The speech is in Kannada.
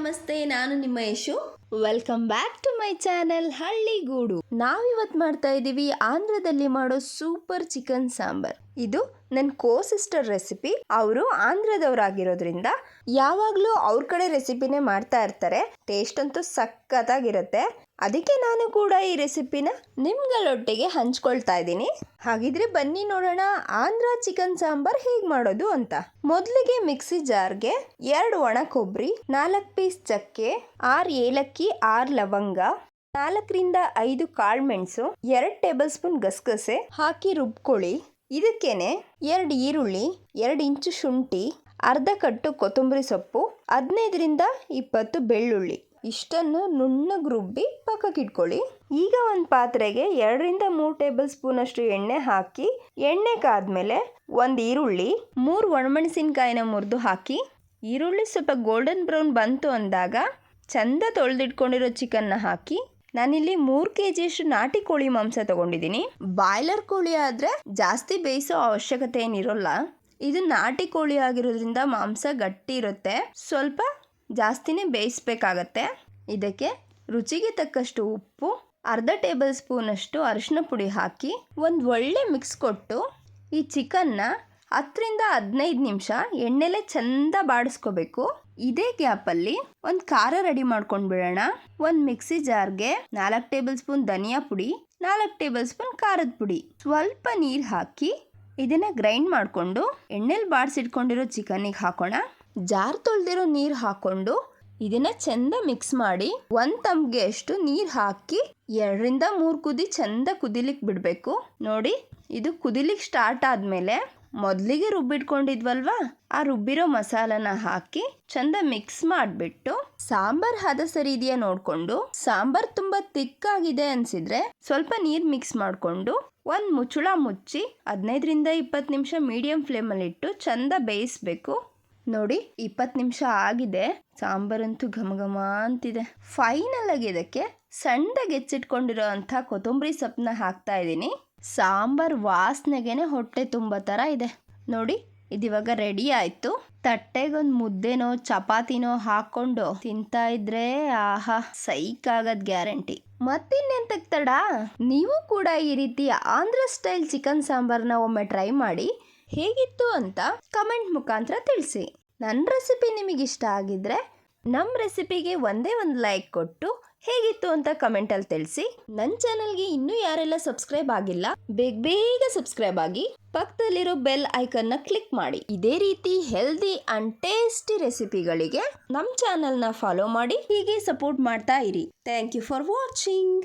ನಮಸ್ತೆ ನಾನು ನಿಮ್ಮ Yashu. Welcome back to my channel Halligudu ನಾವಿವತ್ತು ಮಾಡ್ತಾ ಇದ್ದೀವಿ ಆಂಧ್ರದಲ್ಲಿ ಮಾಡೋ ಸೂಪರ್ ಚಿಕನ್ ಸಾಂಬಾರ್. ಇದು ನನ್ನ ಕೋ ಸಿಸ್ಟರ್ ರೆಸಿಪಿ ಅವರು ಆಂಧ್ರದವರಾಗಿರೋದ್ರಿಂದ ಯಾವಾಗಲೂ ಅವ್ರ ಕಡೆ ರೆಸಿಪಿನೇ ಮಾಡ್ತಾ ಇರ್ತಾರೆ. ಟೇಸ್ಟ್ ಅಂತೂ ಸಖತ್ತಾಗಿರುತ್ತೆ. ಅದಕ್ಕೆ ನಾನು ಕೂಡ ಈ ರೆಸಿಪಿನ ನಿಮ್ಗಳೊಟ್ಟಿಗೆ ಹಂಚ್ಕೊಳ್ತಾ ಇದ್ದೀನಿ. ಹಾಗಿದ್ರೆ ಬನ್ನಿ ನೋಡೋಣ ಆಂಧ್ರ ಚಿಕನ್ ಸಾಂಬಾರ್ ಹೇಗೆ ಮಾಡೋದು ಅಂತ. ಮೊದಲಿಗೆ ಮಿಕ್ಸಿ ಜಾರ್ಗೆ ಎರಡು ಒಣ ಕೊಬ್ಬರಿ ನಾಲ್ಕು ಪೀಸ್ ಚಕ್ಕೆ, ಆರು ಏಲಕ್ಕಿ ಆರು ಲವಂಗ, ನಾಲ್ಕರಿಂದ ಐದು ಕಾಳುಮೆಣಸು ಎರಡು ಟೇಬಲ್ ಸ್ಪೂನ್ ಗಸಗಸೆ, ಹಾಕಿ ರುಬ್ಕೊಳ್ಳಿ. ಇದಕ್ಕೇನೆ ಎರಡು ಈರುಳ್ಳಿ, ಎರಡು ಇಂಚು ಶುಂಠಿ, ಅರ್ಧ ಕಟ್ಟು ಕೊತ್ತಂಬರಿ ಸೊಪ್ಪು, ಹದಿನೈದರಿಂದ ಇಪ್ಪತ್ತು ಬೆಳ್ಳುಳ್ಳಿ. ಇಷ್ಟನ್ನು ನುಣ್ಣಗೆ ರುಬ್ಬಿ ಪಕ್ಕಕ್ಕಿಟ್ಕೊಳ್ಳಿ. ಈಗ ಒಂದು ಪಾತ್ರೆಗೆ ಎರಡರಿಂದ ಮೂರು ಟೇಬಲ್ ಸ್ಪೂನಷ್ಟು ಎಣ್ಣೆ ಹಾಕಿ, ಎಣ್ಣೆ ಕಾದ್ಮೇಲೆ ಒಂದು ಈರುಳ್ಳಿ, ಮೂರು ಒಣಮೆಣಸಿನ್ಕಾಯಿನ ಮುರಿದು ಹಾಕಿ, ಈರುಳ್ಳಿ ಸ್ವಲ್ಪ ಗೋಲ್ಡನ್ ಬ್ರೌನ್ ಬಂತು ಅಂದಾಗ ಚಂದ ತೊಳೆದಿಟ್ಕೊಂಡಿರೋ ಚಿಕನ್ನ ಹಾಕಿ ನಾನಿಲ್ಲಿ ಮೂರು ಕೆ ಜಿಯಷ್ಟು ನಾಟಿ ಕೋಳಿ ಮಾಂಸ ತಗೊಂಡಿದ್ದೀನಿ. ಬಾಯ್ಲರ್ ಕೋಳಿ ಆದರೆ ಜಾಸ್ತಿ ಬೇಯಿಸೋ ಅವಶ್ಯಕತೆ ಏನಿರೋಲ್ಲ. ಇದು ನಾಟಿ ಕೋಳಿ ಆಗಿರೋದ್ರಿಂದ ಮಾಂಸ ಗಟ್ಟಿ ಇರುತ್ತೆ. ಸ್ವಲ್ಪ ಜಾಸ್ತಿನೇ ಬೇಯಿಸ್ಬೇಕಾಗತ್ತೆ. ಇದಕ್ಕೆ ರುಚಿಗೆ ತಕ್ಕಷ್ಟು ಉಪ್ಪು, ಅರ್ಧ ಟೇಬಲ್ ಸ್ಪೂನಷ್ಟು ಅರಿಶಿನ ಪುಡಿ ಹಾಕಿ ಒಂದು ಒಳ್ಳೆ ಮಿಕ್ಸ್ ಕೊಟ್ಟು ಈ ಚಿಕನ್ನ ಹತ್ತರಿಂದ ಹದಿನೈದು ನಿಮಿಷ ಎಣ್ಣೆಲೆ ಚಂದ ಬಾಡಿಸ್ಕೋಬೇಕು. ಇದೇ ಗ್ಯಾಪಲ್ಲಿ ಒಂದು ಖಾರ ರೆಡಿ ಮಾಡ್ಕೊಂಡು ಬಿಡೋಣ. ಒಂದು ಮಿಕ್ಸಿ ಜಾರ್ಗೆ ನಾಲ್ಕು ಟೇಬಲ್ ಸ್ಪೂನ್ ಧನಿಯಾ ಪುಡಿ, ನಾಲ್ಕು ಟೇಬಲ್ ಸ್ಪೂನ್ ಖಾರದ ಪುಡಿ. ಸ್ವಲ್ಪ ನೀರು ಹಾಕಿ ಇದನ್ನ ಗ್ರೈಂಡ್ ಮಾಡಿಕೊಂಡು ಎಣ್ಣೆಲಿ ಬಾಡಿಸಿಟ್ಕೊಂಡಿರೋ ಚಿಕನಿಗೆ ಹಾಕೋಣ. ಜಾರ್ ತೊಳೆದಿರೋ ನೀರು ಹಾಕೊಂಡು ಇದನ್ನ ಚೆಂದ ಮಿಕ್ಸ್ ಮಾಡಿ ಒಂದ್ ತಮ್ಗೆ ಅಷ್ಟು ನೀರು ಹಾಕಿ ಎರಡರಿಂದ ಮೂರು ಕುದಿ ಚೆಂದ ಕುದಿಲಿಕ್ಕೆ ಬಿಡಬೇಕು. ನೋಡಿ, ಇದು ಕುದಿಲಿಕ್ಕೆ ಸ್ಟಾರ್ಟ್ ಆದಮೇಲೆ ಮೊದಲಿಗೆ ರುಬ್ಬಿಟ್ಕೊಂಡಿದ್ವಲ್ವಾ? ಆ ರುಬ್ಬಿರೋ ಮಸಾಲನ ಹಾಕಿ ಚಂದ ಮಿಕ್ಸ್ ಮಾಡಿಬಿಟ್ಟು ಸಾಂಬಾರ್ ಹದ ಸರಿ ಇದೆಯಾ ನೋಡಿಕೊಂಡು, ಸಾಂಬಾರ್ ತುಂಬ ತಿಕ್ಕಾಗಿದೆ ಅನ್ಸಿದ್ರೆ ಸ್ವಲ್ಪ ನೀರು ಮಿಕ್ಸ್ ಮಾಡಿಕೊಂಡು ಒಂದು ಮುಚ್ಚುಳ ಮುಚ್ಚಿ ಹದಿನೈದರಿಂದ ಇಪ್ಪತ್ತು ನಿಮಿಷ ಮೀಡಿಯಂ ಫ್ಲೇಮಲ್ಲಿಟ್ಟು ಚಂದ ಬೇಯಿಸ್ಬೇಕು. ನೋಡಿ, ಇಪ್ಪತ್ತು ನಿಮಿಷ ಆಗಿದೆ. ಸಾಂಬಾರಂತೂ ಘಮ ಘಮ ಅಂತಿದೆ. ಫೈನಲ್ ಆಗಿ ಇದಕ್ಕೆ ಸಣ್ಣದಾಗಿ ಹೆಚ್ಚಿಟ್ಕೊಂಡಿರೋ ಅಂಥ ಕೊತ್ತಂಬರಿ ಸೊಪ್ಪನ್ನ ಹಾಕ್ತಾ ಇದ್ದೀನಿ. ಸಾಂಬಾರ್ ವಾಸನೆಗೆನೆ ಹೊಟ್ಟೆ ತುಂಬ ಥರ ಇದೆ. ನೋಡಿ, ಇದಿವಾಗ ರೆಡಿ ಆಯಿತು. ತಟ್ಟೆಗೊಂದು ಮುದ್ದೆನೋ, ಚಪಾತಿನೋ ಹಾಕೊಂಡು ತಿಂತಾ ಇದ್ರೆ ಆಹಾ, ಸೈಕ್ ಆಗದ್ ಗ್ಯಾರಂಟಿ. ಮತ್ತಿನ್ನೆಂತಕ್ಕೆ ತಡ? ನೀವು ಕೂಡ ಈ ರೀತಿ ಆಂಧ್ರ ಸ್ಟೈಲ್ ಚಿಕನ್ ಸಾಂಬಾರ್ನ ಒಮ್ಮೆ ಟ್ರೈ ಮಾಡಿ, ಹೇಗಿತ್ತು ಅಂತ ಕಮೆಂಟ್ ಮುಖಾಂತರ ತಿಳಿಸಿ. ನನ್ನ ರೆಸಿಪಿ ನಿಮಗಿಷ್ಟ ಆಗಿದ್ರೆ ನಮ್ಮ ರೆಸಿಪಿಗೆ ಒಂದೇ ಒಂದು ಲೈಕ್ ಕೊಟ್ಟು ಹೇಗಿತ್ತು ಅಂತ ಕಮೆಂಟಲ್ಲಿ ತಿಳಿಸಿ. ನನ್ನ ಚಾನಲ್ಗೆ ಇನ್ನೂ ಯಾರೆಲ್ಲ ಸಬ್ಸ್ಕ್ರೈಬ್ ಆಗಿಲ್ಲ, ಬೇಗ ಬೇಗ ಸಬ್ಸ್ಕ್ರೈಬ್ ಆಗಿ ಪಕ್ಕದಲ್ಲಿರೋ ಬೆಲ್ ಐಕನ್ನ ಕ್ಲಿಕ್ ಮಾಡಿ. ಇದೇ ರೀತಿ ಹೆಲ್ದಿ ಅಂಡ್ ಟೇಸ್ಟಿ ರೆಸಿಪಿಗಳಿಗೆ ನಮ್ಮ ಚಾನಲ್ನ ಫಾಲೋ ಮಾಡಿ, ಹೀಗೆ ಸಪೋರ್ಟ್ ಮಾಡ್ತಾ ಇರಿ. Thank you for watching.